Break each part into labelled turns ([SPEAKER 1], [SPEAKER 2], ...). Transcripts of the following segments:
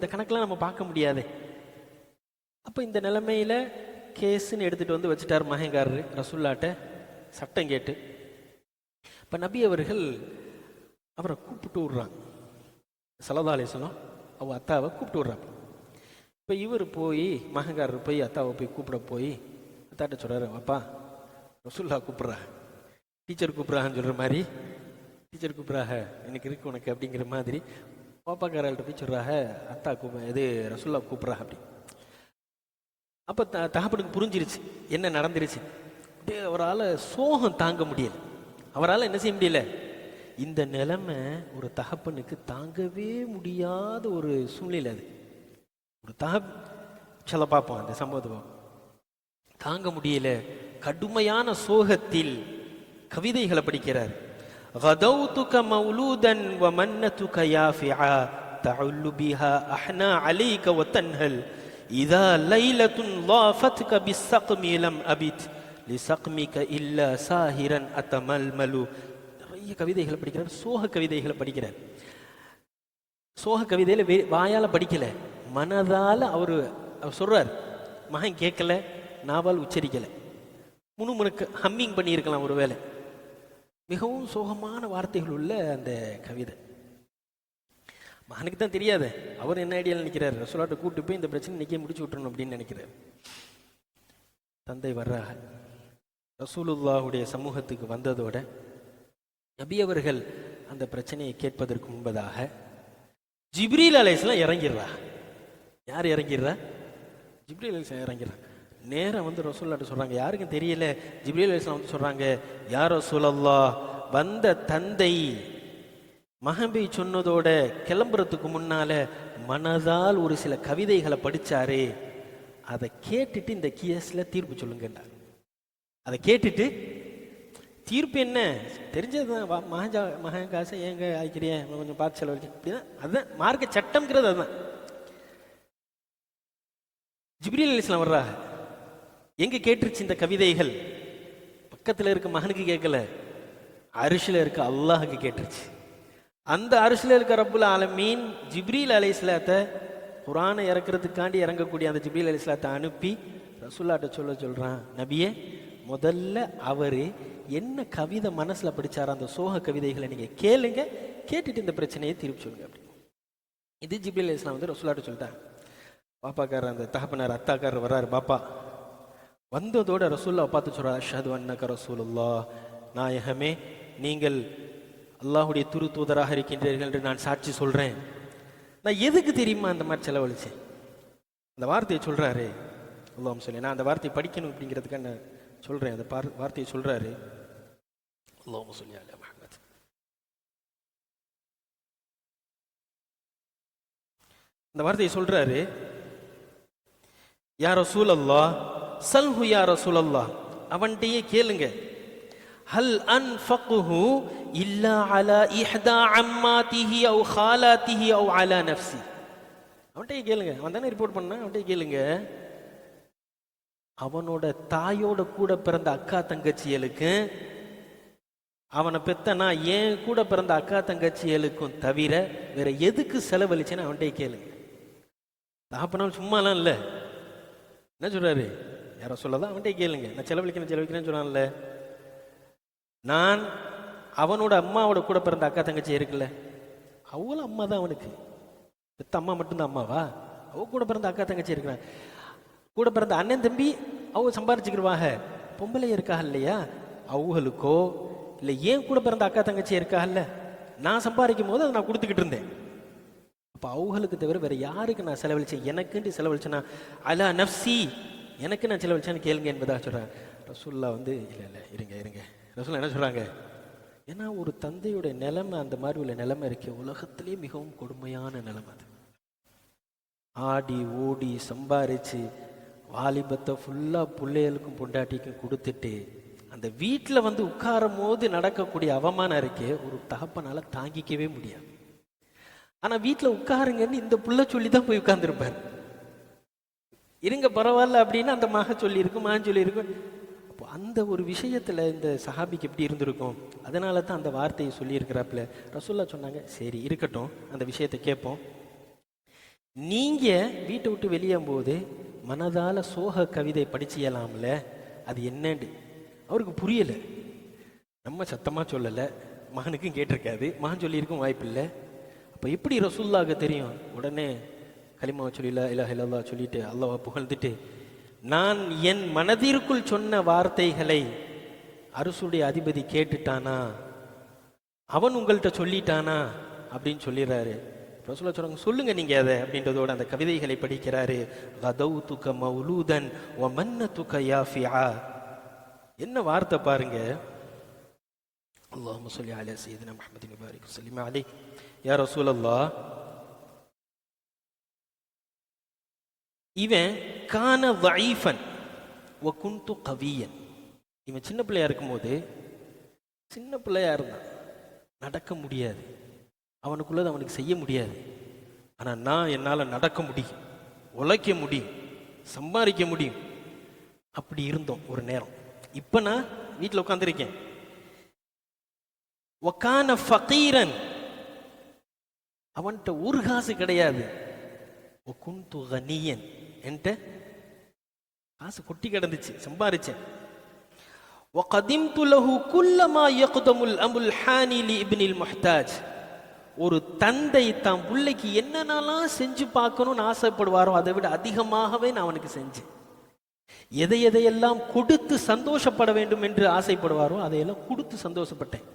[SPEAKER 1] இந்த கணக்கெல்லாம் நம்ம பார்க்க முடியாது. அப்போ இந்த நிலைமையில கேஸுன்னு எடுத்துட்டு வந்து வச்சுட்டார் மகங்காரரு ரசுல்லாட்ட சட்டம் கேட்டு. இப்போ நபி அவர்கள் அவரை கூப்பிட்டு விட்றாங்க. சலதாலே அலிஸ்லாம் அவ அத்தாவை கூப்பிட்டு விட்றாங்க. இப்போ இவர் போய் மகங்காரர் போய் அத்தாவை போய் கூப்பிட போய் அத்தாட்ட சொல்கிறாரு அப்பா ரசுல்லா கூப்பிட்றா டீச்சர் கூப்பிட்றாங்கன்னு சொல்கிற மாதிரி டீச்சர் கூப்பிட்றாக எனக்கு இருக்கு உனக்கு அப்படிங்கிற மாதிரி பாப்பாக்காரர்கிட்ட போய் சொல்கிறாக அத்தா கூப்ப இது ரசுல்லா கூப்பிட்றா அப்படி. அப்போ த தகப்பனுக்கு புரிஞ்சிருச்சு என்ன நடந்துருச்சு. அப்படியே அவரால் சோகம் தாங்க முடியல. அவரால் என்ன செய்ய முடியல? இந்த நிலைமை ஒரு தகப்பனுக்கு தாங்கவே முடியாத ஒரு சூழ்நிலை அது. ஒரு தகப் சில பார்ப்போம் அந்த சம்பவத்தை தாங்க முடியல. கடுமையான சோகத்தில் கவிதைகளை படிக்கிறார். غدوتك مولودا ومنتك يافعا تعل بها أحنا عليك وتنهل إذا ليلة ضافتك بالسقم لم أبت لسقمك إلا ساهرا أتململ நிறைய கவிதைகளை படிக்கிறார் சோக கவிதைகளை படிக்கிறார் சோக கவிதையில வே- வாயால படிக்கல மனதால அவரு அவர் சொல்றார் மகன் கேட்கல நாவால் உச்சரிக்கல முணுமுணுக்கு ஹம்மிங் பண்ணியிருக்கலாம் ஒருவேளை மிகவும் சோகமான வார்த்தைகள் உள்ள அந்த கவிதை. மகனுக்கு தான் தெரியாது அவர் என்ன ஐடியாவில் நிற்கிறார் ரசோலாட்ட கூட்டு போய் இந்த பிரச்சனை நிக்க முடிச்சு விட்டுறணும் அப்படின்னு நினைக்கிறார். தந்தை வர்றாக ரசூலுல்லாவுடைய சமூகத்துக்கு வந்ததோட நபி அவர்கள் அந்த பிரச்சனையை கேட்பதற்கு முன்பதாக ஜிப்ரீல் அலைஸ்லாம் இறங்கிடுறா யார் இறங்கிடுறா? ஜிப்ரீல் அலைஸ்லாம் இறங்கிறாங்க நேரம் வந்து ரசூல்லாட்ட சொல்றாங்க. யாருக்கும் தெரியல. ஜிப்ரீல் அலிஸ்லாம் வந்து சொல்றாங்க யார் ரசூலல்லா வந்த தந்தை மகம்பி சொன்னதோட கிளம்புறதுக்கு முன்னால மனதால் ஒரு சில கவிதைகளை படித்தாரு அதை கேட்டுட்டு இந்த கேஸ்ல தீர்ப்பு சொல்லுங்கன்றார் அதை கேட்டுட்டு தீர்ப்பு என்ன? தெரிஞ்சதுதான். தான் மகஜா மகன் காசை ஏங்க ஆய்க்கிறேன் கொஞ்சம் பார்த்து செலவழிக்க. அப்படிதான் அதுதான் மார்க்க சட்டம்ங்கிறது அதுதான் ஜிப்ரீல் அலிஸ்லாம் வர்றாங்க எங்க கேட்டுருச்சு இந்த கவிதைகள்? பக்கத்தில் இருக்க மகனுக்கு கேட்கல. அரிசில இருக்க அல்லாஹுக்கு கேட்டுருச்சு. அந்த அரிசில இருக்க ரப்புல் ஆலமீன் ஜிப்ரீல் அலைஸ்லாத்தை குரானை இறக்குறதுக்காண்டி இறங்கக்கூடிய அந்த ஜிப்ரீல் அலைஸ்லாத்தை அனுப்பி ரசுல்லாட்ட சொல்ல சொல்றான் நபியே முதல்ல அவர் என்ன கவிதை மனசில் படிச்சாரோ அந்த சோக கவிதைகளை நீங்கள் கேளுங்க. கேட்டுட்டு இந்த பிரச்சனையை திருப்பி சொல்லுங்க. அப்படி. இது ஜிப்ரீல் அலைஸ்லாம் வந்து ரசுல்லாட்ட சொல்லிட்டாங்க பாப்பாக்காரர் அந்த தகப்பனார் அத்தாக்காரர் வர்றாரு பாப்பா வந்ததோட ரசூல்லா பார்த்து சொல்கிறா அஷது அன்னக ரசூலுல்லா நாயகமே நீங்கள் அல்லாஹுடைய துரு தூதராக இருக்கின்றீர்கள் என்று நான் சாட்சி சொல்றேன். நான் எதுக்கு தெரியுமா அந்த மாதிரி செலவழிச்சேன்? அந்த வார்த்தையை சொல்றாரு அல்லாஹ் சொல்லி நான் அந்த வார்த்தையை படிக்கணும் அப்படிங்கிறதுக்காக நான் சொல்றேன். அந்த பார் வார்த்தையை சொல்றாரு அல்லாஹ் சொல்லி அலா முஹம்மத். இந்த வார்த்தையை சொல்றாரு யார் ரசூல் சல்ஹுயா ரசூலல்லா அவன்கிட்டயே கேளுங்க. ஹல் அன் ஃபக்குஹு இல்லா அலா இஹ்தா அம்மாதிஹி ஹாலா திஹி அவ் அலா நஃப்ஸி அவன்கிட்டயே கேளுங்க. அவன் தானே ரிப்போர்ட் பண்ணான்? அவன்கிட்டயே கேளுங்க. அவனோட தாயோட கூட பிறந்த அக்கா தங்கச்சிகளுக்கு அவனை பெத்தனா ஏன் கூட பிறந்த அக்கா தங்கச்சிகளுக்கும் தவிர வேற எதுக்கு செலவழிச்சேன்னு அவன்கிட்டயே கேளுங்க. தகப்பனால் சும்மாலாம் இல்லை. என்ன சொல்றாரு? யாரோ சொல்லதான் அவன்கிட்ட கேளுங்க. நான் செலவழிக்கிறேன் செலவழிக்கிறேன்னு சொன்னான்ல. நான் அவனோட அம்மாவோட கூட பிறந்த அக்கா தங்கச்சி இருக்குல்ல. அவளும் அம்மா தான் அவனுக்கு. பெத்த அம்மா மட்டும்தான் அம்மாவா? அவ கூட பிறந்த அக்கா தங்கச்சி இருக்கிறான் கூட பிறந்த அண்ணன் தம்பி அவ சம்பாரிச்சுக்கிடுவாங்க பொம்பளை இருக்கா இல்லையா? அவங்களுக்கோ? இல்லை ஏன் கூட பிறந்த அக்கா தங்கச்சி இருக்கால்ல நான் சம்பாதிக்கும் போது அதை நான் கொடுத்துக்கிட்டு இருந்தேன். அப்போ அவங்களுக்கு தவிர வேற யாருக்கு நான் செலவழிச்சேன்? எனக்குன்ட்டு செலவழிச்சேன்னா அலா நஃப்சி எனக்கு நான் செலவழிச்சேன்னு கேளுங்க என்பதாக சொல்கிறேன் ரசூல்லா வந்து இல்லை இல்லை இருங்க இருங்க. ரசூல்லா என்ன சொல்கிறாங்க ஏன்னா ஒரு தந்தையோட நிலைமை அந்த மாதிரி உள்ள நிலைமை இருக்கே. உலகத்திலே மிகவும் கொடுமையான நிலைமை அது. ஆடி ஓடி சம்பாரித்து வாலிபத்தை ஃபுல்லாக பிள்ளைகளுக்கும் பொண்டாட்டிக்கும் கொடுத்துட்டு அந்த வீட்டில் வந்து உட்காரும் போது நடக்கக்கூடிய அவமானம் இருக்கே. ஒரு தகப்பனால் தாங்கிக்கவே முடியாது. ஆனால் வீட்டில் உட்காருங்கன்னு இந்த புள்ள சொல்லி தான் போய் உட்காந்துருப்பார் இருங்க பரவாயில்ல அப்படின்னு அந்த மக சொல்லியிருக்கும் மகன் சொல்லியிருக்கும். அப்போ அந்த ஒரு விஷயத்தில் இந்த சஹாபிக்கு எப்படி இருந்திருக்கும்? அதனால தான் அந்த வார்த்தையை சொல்லியிருக்கிறாப்புல. ரசூல்லா சொன்னாங்க சரி இருக்கட்டும் அந்த விஷயத்தை கேட்போம். நீங்கள் வீட்டை விட்டு வெளியும் போது மனதால சோக கவிதை படிச்சியலாம்ல அது என்னன்னு? அவருக்கு புரியலை. நம்ம சத்தமாக சொல்லலை மகனுக்கும் கேட்டிருக்காது மகன் சொல்லியிருக்கும் வாய்ப்பில்லை. அப்போ எப்படி ரசூல்லாவுக்கு தெரியும்? உடனே களிமாவை சொல்லி இல்லா இல்லா சொல்லிட்டு அல்லாவை புகழ்ந்துட்டு நான் என் மனதிற்குள் சொன்ன வார்த்தைகளை அரசுடைய அதிபதி கேட்டுட்டானா? அவன் உங்கள்கிட்ட சொல்லிட்டானா? அப்படின்னு சொல்லிடுறாரு. ரசூலா சொல்றாங்க சொல்லுங்க நீங்க அதை அப்படின்றதோட அந்த கவிதைகளை படிக்கிறாரு. கதவு துக்க மௌலூதன் ஒ மன்ன துக்க யாஃபியா. என்ன வார்த்தை பாருங்க. அல்லாஹ் சொல்லி அலி சீதன முஹமது பாரிக் சலிமா அலி யா ரசூல் அல்லாஹ் இவன் கான வைஃபன் வ கவியன். இவன் சின்ன பிள்ளையா இருக்கும்போது சின்ன பிள்ளையா இருந்தான் நடக்க முடியாது. அவனுக்குள்ளது அவனுக்கு செய்ய முடியாது. ஆனால் நான் என்னால் நடக்க முடியும் உழைக்க முடியும் சம்பாதிக்க முடியும். அப்படி இருந்தோம் ஒரு நேரம். இப்போ நான் வீட்டில் உட்காந்துருக்கேன் ஒக்கான ஃபகீரன். அவன்கிட்ட ஒரு காசு கிடையாது. ஒக்குன் கனியன். என்கிட்ட காசு கொட்டி கிடந்துச்சு சம்பாரிச்சேன் وقدمت له كل ما يقدم الأمر الحاني لابن المحتاج ஒரு தந்தை தான் பிள்ளைக்கு என்னென்னலாம் செஞ்சு பார்க்கணும்னு ஆசைப்படுவாரோ அதை விட அதிகமாகவே நான் அவனுக்கு செஞ்சேன் எதை எதையெல்லாம் கொடுத்து சந்தோஷப்பட வேண்டும் என்று ஆசைப்படுவாரோ அதையெல்லாம் கொடுத்து சந்தோஷப்பட்டேன்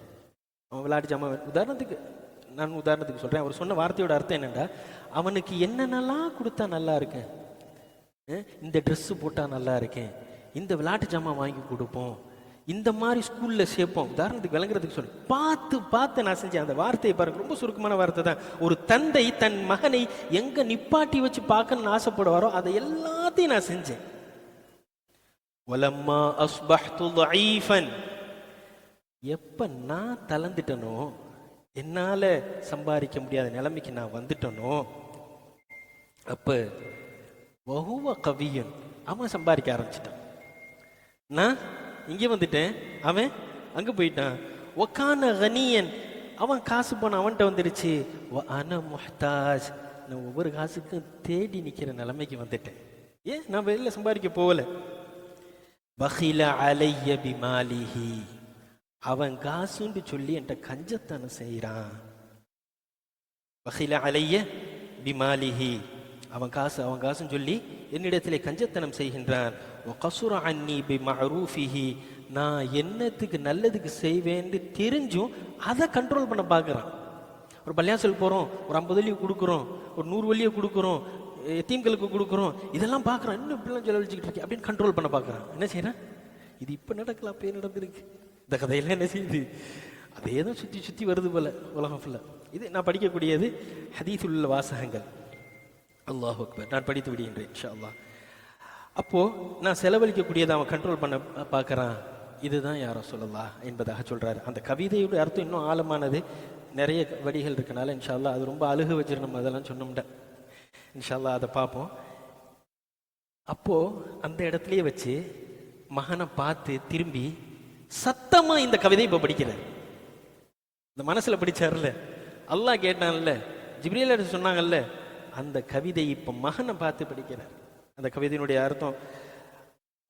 [SPEAKER 1] அவன் விளையாட்டு ஜாமான் உதாரணத்துக்கு நான் உதாரணத்துக்கு சொல்றேன் அவர் சொன்ன வார்த்தையோட அர்த்தம் என்னன்னா அவனுக்கு என்னென்னலாம் கொடுத்தா நல்லா இருக்கேன் அஹ் இந்த ட்ரெஸ்ஸு போட்டால் நல்லா இருக்கேன். இந்த விளாட்டு ஜாமான் வாங்கி கொடுப்போம். இந்த மாதிரி ஸ்கூலில் சேர்ப்போம். உதாரணத்துக்கு விளங்குறதுக்கு சொல்லி. பார்த்து பார்த்து நான் செஞ்சேன். அந்த வார்த்தையை பாருங்க. ரொம்ப சுருக்கமான வார்த்தை தான். ஒரு தந்தை தன் மகனை எங்கே நிப்பாட்டி வச்சு பார்க்கணும்னு ஆசைப்படுவாரோ அதை எல்லாத்தையும் நான் செஞ்சேன். வலம்மா அஸ்பஹ்து ஐஃபன் எப்போ நான் தளர்ந்துட்டனோ என்னால் சம்பாதிக்க முடியாத நிலைமைக்கு நான் வந்துட்டனோ அப்போ வகுவ கவியன். அவன் சம்பாதிக்க ஆரம்பிச்சிட்டான். நான் இங்கே வந்துட்டேன். அவன் அங்கே போயிட்டான். ஒக்கான கனியன். அவன் காசு போன அவன்கிட்ட வந்துடுச்சு வ அன முஹ்தாஜ். நான் ஒவ்வொரு காசுக்கும் தேடி நிற்கிற நிலைமைக்கு வந்துட்டேன். ஏன்? நான் வெளியில் சம்பாதிக்க போகல. பஹில அலைய பிமாலிஹி. அவன் காசுன்னு சொல்லி என்கிட்ட கஞ்சத்தனம் செய்கிறான் பஹில அலைய பிமாலிஹி. அவன் காசு அவன் காசுன்னு சொல்லி என்னிடத்திலே கஞ்சத்தனம் செய்கின்றான். கசுர அன்னி பி மஹரூஃபிஹி நான் என்னத்துக்கு நல்லதுக்கு செய்வேன்னு தெரிஞ்சும் அதை கண்ட்ரோல் பண்ண பார்க்குறான் ஒரு பள்ளியாசல் போகிறோம் ஒரு ஐம்பது வழியை கொடுக்குறோம் ஒரு நூறு வழியை கொடுக்குறோம் எத்தீம்களுக்கு கொடுக்குறோம் இதெல்லாம் பார்க்குறான் இன்னும் இப்படிலாம் செலவழிச்சுக்கிட்டு இருக்கேன் அப்படின்னு கண்ட்ரோல் பண்ண பார்க்குறான் என்ன செய்யறேன் இது இப்போ நடக்கல அப்பயே நடந்திருக்கு. இந்த கதையெல்லாம் என்ன செய்யுது? அதே தான் சுற்றி சுற்றி வருது போல உலகம் ஃபுல்லாக இது நான் படிக்கக்கூடியது ஹதீஸ் உள்ள வாசகங்கள். அல்லாஹ் அக்பர். நான் படித்து விடுகின்றேன் இன்ஷா அல்லாஹ் அப்போது நான் செலவழிக்கக்கூடியதை அவன் கண்ட்ரோல் பண்ண பார்க்குறான். இதுதான் யாரோ சொல்லலாம் என்பதாக சொல்கிறார் அந்த கவிதையோட அர்த்தம் இன்னும் ஆழமானது. நிறைய வடிகள் இருக்கனால இன்ஷா அல்லாஹ் அது ரொம்ப அழுக வச்சிருந்தோம் அதெல்லாம் சொன்னோம்ட. இன்ஷா அல்லாஹ் அதை பார்ப்போம். அப்போது அந்த இடத்துலையே வச்சு மகனை பார்த்து திரும்பி சத்தமாக இந்த கவிதை இப்போ படிக்கிறார். இந்த மனசில் படித்தார்ல அல்லாஹ் கேட்டான்ல. ஜிப்ரீல் சொன்னாங்கல்ல? அந்த கவிதை இப்போ மகனை பார்த்து படிக்கிறார். அந்த கவிதையினுடைய அர்த்தம்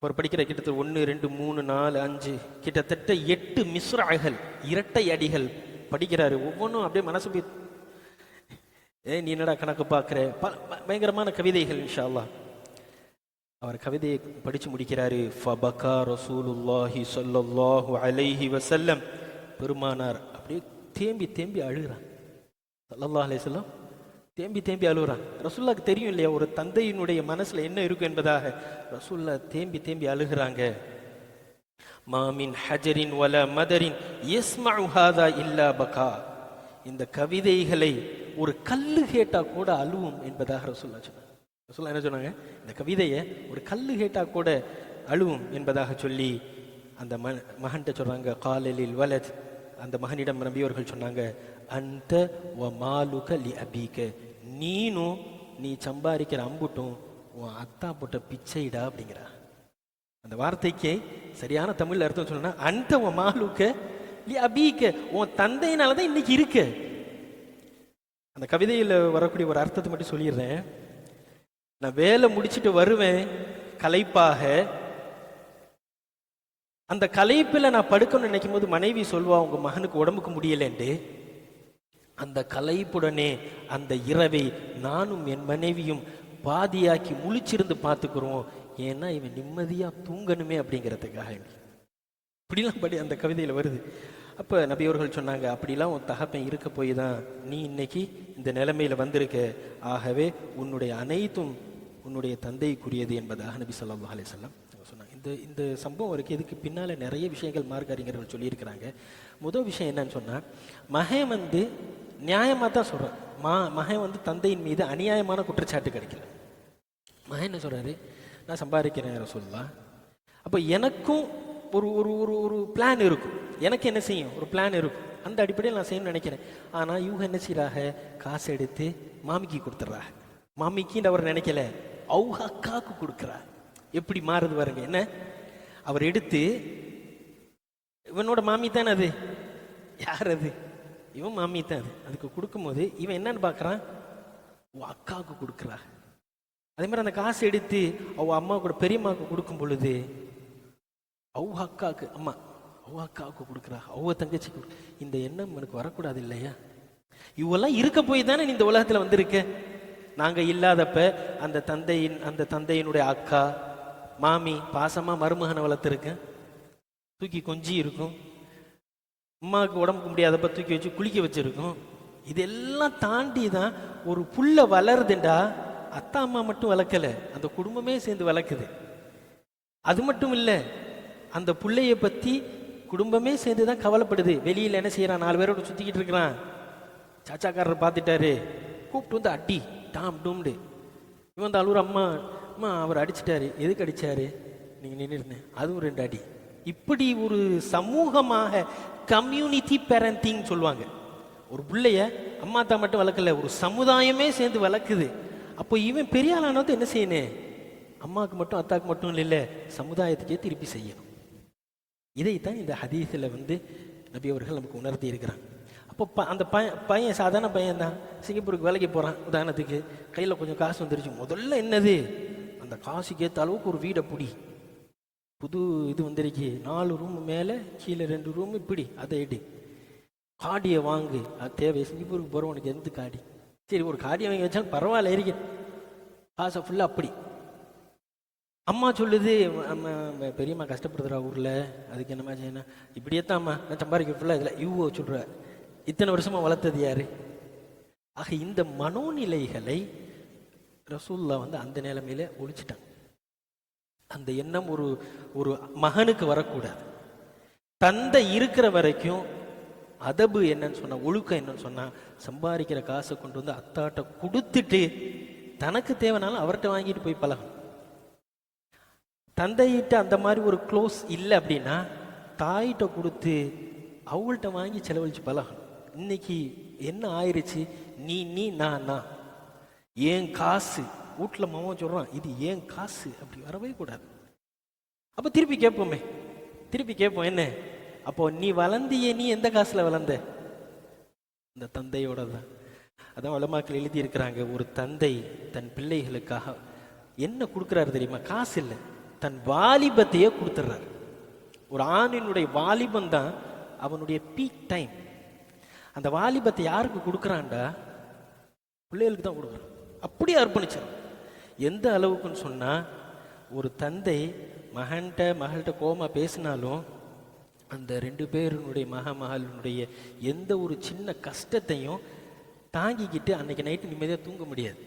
[SPEAKER 1] ஒரு படிக்கிற கிட்டத்தட்ட ஒன்று ரெண்டு மூணு நாலு அஞ்சு கிட்டத்தட்ட எட்டு மிஸ்ராகள் இரட்டை அடிகள் படிக்கிறாரு. ஒவ்வொன்றும் அப்படியே மனசு போய் ஏ நீ என்னடா கணக்கு பார்க்குற? பயங்கரமான கவிதைகள் இன்ஷால்லா அவர் கவிதையை படித்து முடிக்கிறாரு. ஃபபகா ரசூலுல்லாஹி சொல்லல்லாஹு அலைஹி வசல்லம் பெருமானார் அப்படியே தேம்பி தேம்பி அழுகிறான் சல்லல்லா அலைஹி வஸல்லம். தேம்பி தேம்பி அழுகுறான். ரசுல்லாக்கு தெரியும் இல்லையா ஒரு தந்தையினுடைய மனசுல என்ன இருக்கும் என்பதாக? ரசுல்லா தேம்பி தேம்பி அழுகிறாங்க. மாமின் ஹஜரின் வல மதரின் யஸ்மஉ இல்லா பகா. இந்த கவிதைகளை ஒரு கல்லு கேட்டா கூட அழுவும் என்பதாக ரசுல்லா சொன்னாங்க. ரசுல்லா என்ன சொன்னாங்க? இந்த கவிதையை ஒரு கல்லு கேட்டா கூட அழுவும் என்பதாக சொல்லி அந்த ம மகன்கிட்ட சொல்றாங்க காலலில் வலத். அந்த மகனிடம் நம்பியவர்கள் சொன்னாங்க அந்த வ மாலுக லி அபீக. நீனும் நீ சம்பாதிக்கிற அம்புட்டும் உன் அத்தா போட்ட பிச்சைடா அப்படிங்கிறா. அந்த வார்த்தைக்கு சரியான தமிழ் அர்த்தம் சொன்னா அந்த உன் மாலுக்க லி அபீக்க உன் தந்தையினால தான் இன்னைக்கு இருக்க. அந்த கவிதையில் வரக்கூடிய ஒரு அர்த்தத்தை மட்டும் சொல்லிடுறேன். நான் வேலை முடிச்சிட்டு வருவேன் கலைப்பாக. அந்த கலைப்பில் நான் படுக்கணும்னு நினைக்கும் போது மனைவி சொல்வா உங்க மகனுக்கு உடம்புக்கு முடியலன்ட்டு. அந்த கலைப்புடனே அந்த இரவை நானும் என் மனைவியும் பாதியாக்கி முழிச்சிருந்து பார்த்துக்கிறோம். ஏன்னா இவன் நிம்மதியாக தூங்கணுமே அப்படிங்கிறதுக்காக இப்படிலாம் படி அந்த கவிதையில் வருது. அப்போ நபியவர்கள் சொன்னாங்க அப்படிலாம் உன் தகப்பன் இருக்க போய் தான் நீ இன்னைக்கு இந்த நிலைமையில் வந்திருக்க. ஆகவே உன்னுடைய அனைத்தும் உன்னுடைய தந்தைக்குரியது என்பதாக நபி சொல்லா அலைஹி அவங்க சொன்னாங்க. இந்த இந்த சம்பவம் வரைக்கும் இதுக்கு பின்னால் நிறைய விஷயங்கள் மார்க் அறிஞர்கள் சொல்லியிருக்கிறாங்க. முதல் விஷயம் என்னன்னு சொன்னால் மகன் வந்து நியாயமாக தான் சொல்கிறேன் மா மகன் வந்து தந்தையின் மீது அநியாயமான குற்றச்சாட்டு கிடைக்கல. மகன் என்ன சொல்கிறாரு நான் சம்பாதிக்கிறேன் சொல்லலாம் அப்போ எனக்கும் ஒரு ஒரு ஒரு ஒரு பிளான் இருக்கும். எனக்கு என்ன செய்யும்? ஒரு பிளான் இருக்கும். அந்த அடிப்படையில் நான் செய்யணும்னு நினைக்கிறேன். ஆனால் இவங்க என்ன செய்கிறாங்க காசு எடுத்து மாமிக்கு கொடுத்துட்றாங்க. மாமிக்கின்னு அவர் நினைக்கல. அவங்க அக்காவுக்கு கொடுக்குறா. எப்படி மாறுது பாருங்க. என்ன? அவர் எடுத்து இவனோட மாமி தானே அது? யார் அது? இவன் மாமி தான் அது. அதுக்கு கொடுக்கும்போது இவன் என்னன்னு பார்க்குறான்? உன் அக்காவுக்கு கொடுக்குறா. அதே மாதிரி அந்த காசு எடுத்து அவ அம்மா கூட பெரியம்மாவுக்கு கொடுக்கும் பொழுது அவ அக்காவுக்கு அம்மா அவ அக்காவுக்கு கொடுக்குறா. அவ தங்கச்சி கொடு. இந்த எண்ணம் எனக்கு வரக்கூடாது இல்லையா? இவெல்லாம் இருக்க போய் தானே நீ இந்த உலகத்தில் வந்திருக்க? நாங்கள் இல்லாதப்ப அந்த தந்தையின் அந்த தந்தையினுடைய அக்கா மாமி பாசமாக மருமகனை வளர்த்துருக்கேன். தூக்கி கொஞ்சி இருக்கும். அம்மாவுக்கு உடம்புக்கு முடியாதப்ப தூக்கி வச்சு குளிக்க வச்சுருக்கோம். இதெல்லாம் தாண்டி தான் ஒரு புள்ளை வளருதுண்டா. அத்தா அம்மா மட்டும் வளர்க்கல. அந்த குடும்பமே சேர்ந்து வளர்க்குது. அது மட்டும் இல்லை அந்த பிள்ளைய பற்றி குடும்பமே சேர்ந்து தான் கவலைப்படுது. வெளியில் என்ன செய்கிறான் நாலு பேரோட சுற்றிக்கிட்டு இருக்கிறான். சாச்சாக்காரர் பார்த்துட்டாரு கூப்பிட்டு வந்து அடி டாம் டூம்டு இவன் வந்து அழுவுற அம்மா அம்மா அவர் அடிச்சிட்டாரு. எதுக்கு அடித்தாரு நீங்கள் நின்று அதுவும் ரெண்டு அடி. இப்படி ஒரு சமூகமாக கம்யூனிட்டி பேரண்டிங் சொல்லுவாங்க. ஒரு பிள்ளைய அம்மா தான் மட்டும் வளர்க்கல ஒரு சமுதாயமே சேர்ந்து வளர்க்குது. அப்போ இவன் பெரிய ஆளானது என்ன செய்யணும்? அம்மாவுக்கு மட்டும் அத்தாவுக்கு மட்டும் இல்லை சமுதாயத்துக்கே திருப்பி செய்யணும். இதைத்தான் இந்த ஹதீஸில் வந்து நபி அவர்கள் நமக்கு உணர்த்தி இருக்கிறான் அப்போ ப- அந்த பையன் பையன் சாதாரண பையன் தான். சிங்கப்பூருக்கு வேலைக்கு போகிறான் உதாரணத்துக்கு. கையில் கொஞ்சம் காசு வந்துருச்சு. முதல்ல என்னது? அந்த காசுக்கு ஏற்ற அளவுக்கு ஒரு வீடை பிடி. புது இது வந்திருக்கு. நாலு ரூம் மேலே கீழே ரெண்டு ரூம் இப்படி அதை எடு. காடியை வாங்கு. அது தேவை. சிங்கப்பூருக்கு போகிறோம் உனக்கு எந்த காடி? சரி ஒரு காடியை வாங்கி வச்சாலும் பரவாயில்ல இருக்கு. காசை ஃபுல்லாக அப்படி. அம்மா சொல்லுது அம்மா பெரியம்மா கஷ்டப்படுதுடா ஊரில். அதுக்கு என்னம்மா செய்யணும்? இப்படியே தான் அம்மா நான் சம்பாதிக்க ஃபுல்லாக இதில் யூஓ சொல்கிற இத்தனை வருஷமாக வளர்த்தது யார்? ஆக இந்த மனோநிலைகளை ரசூல்லா வந்து அந்த நிலைமையில ஒழிச்சிட்டாங்க அந்த எண்ணம் ஒரு ஒரு மகனுக்கு வரக்கூடாது. தந்தை இருக்கிற வரைக்கும் அதபு என்னன்னு சொன்னா ஒழுக்கம் என்னன்னு சொன்னா சம்பாதிக்கிற காசை கொண்டு வந்து அத்தாட்ட கொடுத்துட்டு தனக்கு தேவைனாலும் அவர்கிட்ட வாங்கிட்டு போய் பழகணும். தந்தையிட்ட அந்த மாதிரி ஒரு க்ளோஸ் இல்லை அப்படின்னா தாயிட்ட கொடுத்து அவங்கள்ட்ட வாங்கி செலவழிச்சு பழகணும். இன்னைக்கு என்ன ஆயிருச்சு? நீ நீ நான் நான். ஏன் காசு? வீட்டில் மாமன் சொல்கிறான் இது ஏன் காசு? அப்படி வரவே கூடாது. அப்போ திருப்பி கேட்போமே. திருப்பி கேட்போம் என்ன? அப்போ நீ வளர்ந்தியே நீ எந்த காசில் வளர்ந்த? இந்த தந்தையோட தான் அதான் வளமாக்கள் எழுதி இருக்கிறாங்க ஒரு தந்தை தன் பிள்ளைகளுக்காக என்ன கொடுக்குறாரு தெரியுமா? காசு இல்லை. தன் வாலிபத்தையே கொடுத்துட்றாரு ஒரு ஆணினுடைய வாலிபம் தான் அவனுடைய பீக் டைம் அந்த வாலிபத்தை யாருக்கு கொடுக்குறான்டா? பிள்ளைகளுக்கு தான் கொடுக்குறான். அப்படியே அர்ப்பணிச்சிடும் எந்த அளவுக்குன்னு சொன்னால் ஒரு தந்தை மகன்கிட்ட மகள்கிட்ட கோமா பேசினாலும் அந்த ரெண்டு பேருனுடைய மக மகளினுடைய எந்த ஒரு சின்ன கஷ்டத்தையும் தாங்கிக்கிட்டு அன்னைக்கு நைட்டு நிம்மதியாக தூங்க முடியாது.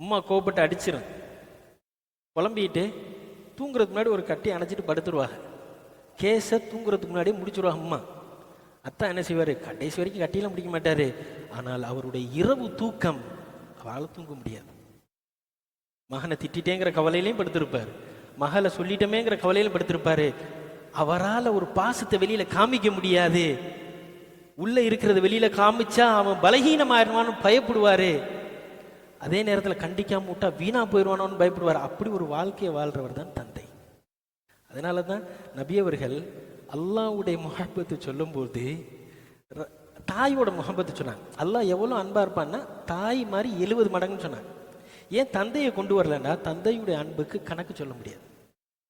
[SPEAKER 1] அம்மா கோபப்பட்டு அடிச்சிடும் குழம்பிட்டு தூங்குறதுக்கு முன்னாடி ஒரு கட்டி அணைச்சிட்டு படுத்துருவாங்க. கேஸை தூங்குறதுக்கு முன்னாடியே முடிச்சிருவாங்க அம்மா. அத்தான் என்ன செய்வார்? கடைசி வரைக்கும் கட்டியெல்லாம் முடிக்க மாட்டார். ஆனால் அவருடைய இரவு தூக்கம் அவரால் தூங்க முடியாது. மகனை திட்டிட்டேங்கிற கவலையிலையும் படுத்திருப்பார். மகளை சொல்லிட்டமேங்கிற கவலையிலும் படுத்திருப்பாரு. அவரால் ஒரு பாசத்தை வெளியில காமிக்க முடியாது. உள்ள இருக்கிறத வெளியில காமிச்சா அவன் பலகீனமாயிருவான்னு பயப்படுவாரு. அதே நேரத்தில் கண்டிக்காம விட்டா வீணா போயிடுவானோன்னு பயப்படுவார். அப்படி ஒரு வாழ்க்கையை வாழ்றவர் தான் தந்தை. அதனால தான் நபியவர்கள் அல்லாவுடைய அல்லாஹ்வுடைய முகப்பத்தை சொல்லும்போது ர- தாயோட முகப்பத்தை சொன்னாங்க. அல்லாஹ் எவ்வளோ அன்பா இருப்பான்னா தாய் மாதிரி எழுபது மடங்குன்னு சொன்னாங்க. ஏன் தந்தையை கொண்டு வரலன்னா தந்தையுடைய அன்புக்கு கணக்கு சொல்ல முடியாது.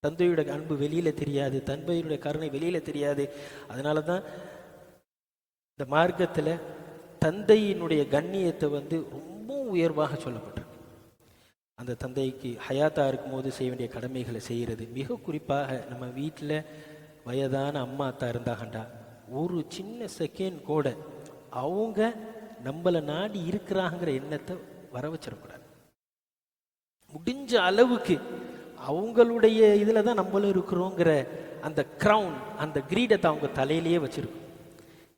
[SPEAKER 1] தந்தையுடைய அன்பு வெளியில தெரியாது தந்தையுடைய கருணை வெளியில தெரியாது. அதனால தான் இந்த மார்க்கத்தில் தந்தையினுடைய கண்ணியத்தை வந்து ரொம்ப உயர்வாக சொல்லப்பட்டிருக்கு. அந்த தந்தைக்கு ஹயாத்தா இருக்கும்போது செய்ய வேண்டிய கடமைகளை செய்கிறது மிக குறிப்பாக நம்ம வீட்டில் வயதான அம்மா அத்தா இருந்தாகண்டா ஒரு சின்ன செகண்ட் கூட அவங்க நம்மளை நாடி இருக்கிறாங்கிற எண்ணத்தை வர வச்சிடக்கூடாது. முடிஞ்ச அளவுக்கு அவங்களுடைய இதில் தான் நம்மளும் இருக்கிறோங்கிற அந்த க்ரௌன் அந்த கிரீடத்தை அவங்க தலையிலேயே வச்சுருக்கோம்.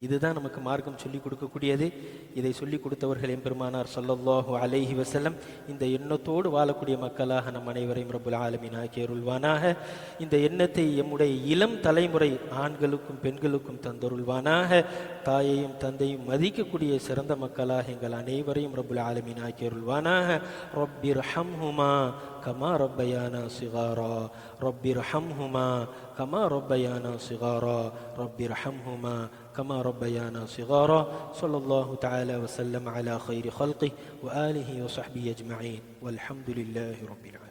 [SPEAKER 1] இதுதான் நமக்கு மார்க்கம் சொல்லிக் கொடுக்கக்கூடியது. இதை சொல்லிக் கொடுத்தவர்கள் எம்பெருமானார் சொல்லல்லாஹு அலைஹி வசல்லம் இந்த எண்ணத்தோடு வாழக்கூடிய மக்களாக நம் அனைவரையும் ரபுல் ஆலமின் ஆக்கி அருள்வானாக. இந்த எண்ணத்தை எம்முடைய இளம் தலைமுறை ஆண்களுக்கும் பெண்களுக்கும் தந்தருள்வானாக. தாயையும் தந்தையும் மதிக்கக்கூடிய சிறந்த மக்களாக எங்கள் அனைவரையும் ரபுல் ஆலமின் ஆக்கி அருள்வானாக. ரப்பிர் ஹம்ஹுமா கமா ரப்பயானா சிகாரா. ரப்பிர் ஹம்ஹுமா கமா ரப்பயானா சிகாரா. ரப்பிர் ஹம்ஹுமா كما ربيانا صغارا صلى الله تعالى وسلم على خير خلقه وآله وصحبه أجمعين والحمد لله رب العالمين.